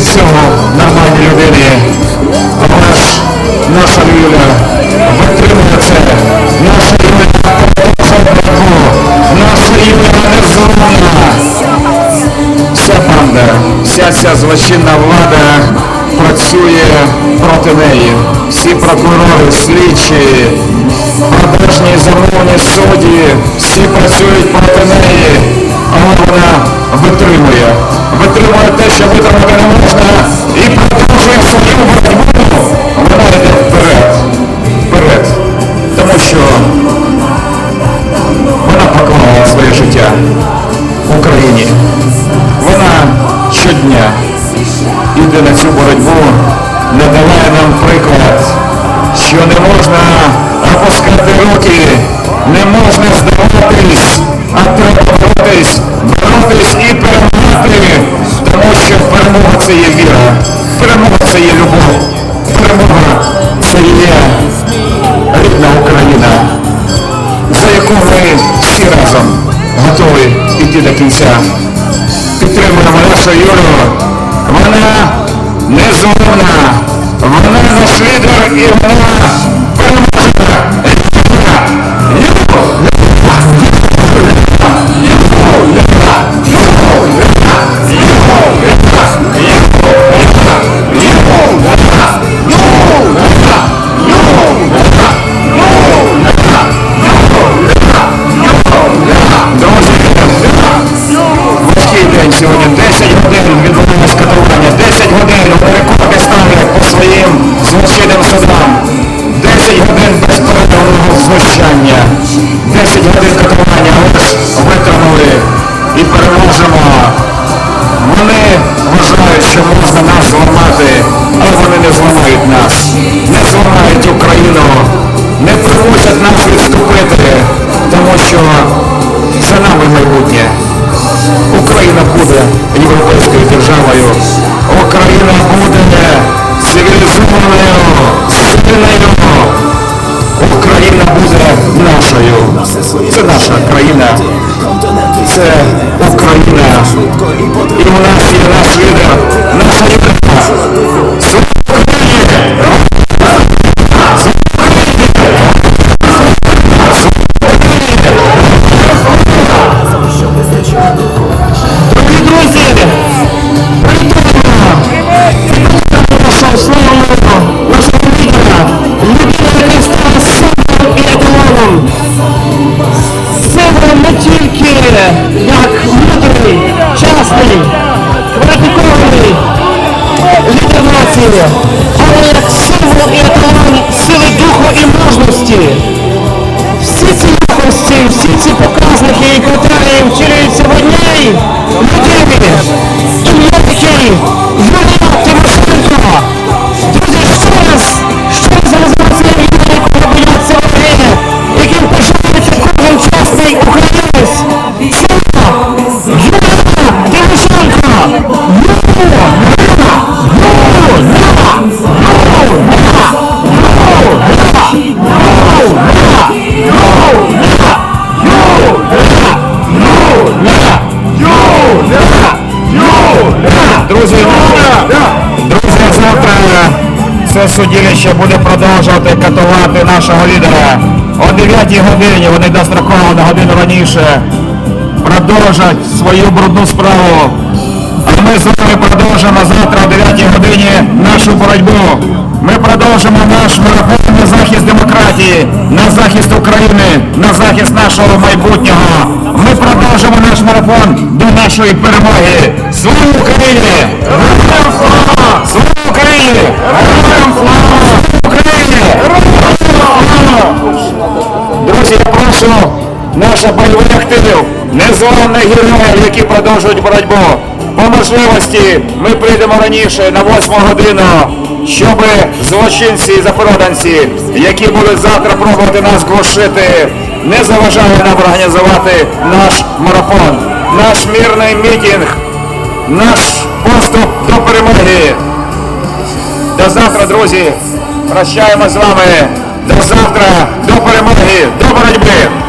від цього нормальні людини. Але наша Юля витримує це. Наша Юля боротьбу. Наша Юля незламна. Вся банда, вся ця злочинна влада працює проти неї. Всі прокурори, слідчі, продажні замовні судді, всі працюють проти неї, але вона витримує. Витримує витримати не і продовжує свою боротьбу. Вона йде вперед. Вперед. Тому що вона поклала своє життя Україні. Вона щодня йде на цю боротьбу, надаває нам приклад, що не можна опускати руки, не можна здаватись, до кінця. Підтримуємо нашу Юру. Вона незламна, вона наш лідер і вона знущання. 10 годин катування. Ось витримали і переможемо. Вони вважають, що можна нас зламати, але вони не зламають нас. Не зламають Україну. Не примусять нас відступити, тому що за нами майбутнє. Україна буде європейською державою. Україна буде цивілізованою, Це наша країна. Це тільки як? Мудрий, чесний, кваліфікований лідер нації, але як символ і еталон сили духу і мужності. Всі ці якості, всі ці показники і критерії втілюються в одній це судилище буде продовжувати катувати нашого лідера. О 9 годині вони достроково на годину раніше продовжать свою брудну справу. А ми з вами продовжимо завтра о 9 годині нашу боротьбу. Ми продовжимо наш марафон на захист демократії, на захист України, на захист нашого майбутнього. Ми продовжимо наш марафон до нашої перемоги. Слава Україні! Україні! Слава! Україні! Друзі, я прошу наших бойових активів, незламних героїв, які продовжують боротьбу. По можливості ми прийдемо раніше на 8 годину, щоб злочинці і запроданці, які будуть завтра пробувати нас глушити, не заважали нам організувати наш марафон, наш мирний мітинг, наш поступ до перемоги. До завтра, друзі. Прощаємо з вами. До завтра, до перемоги, до боротьби.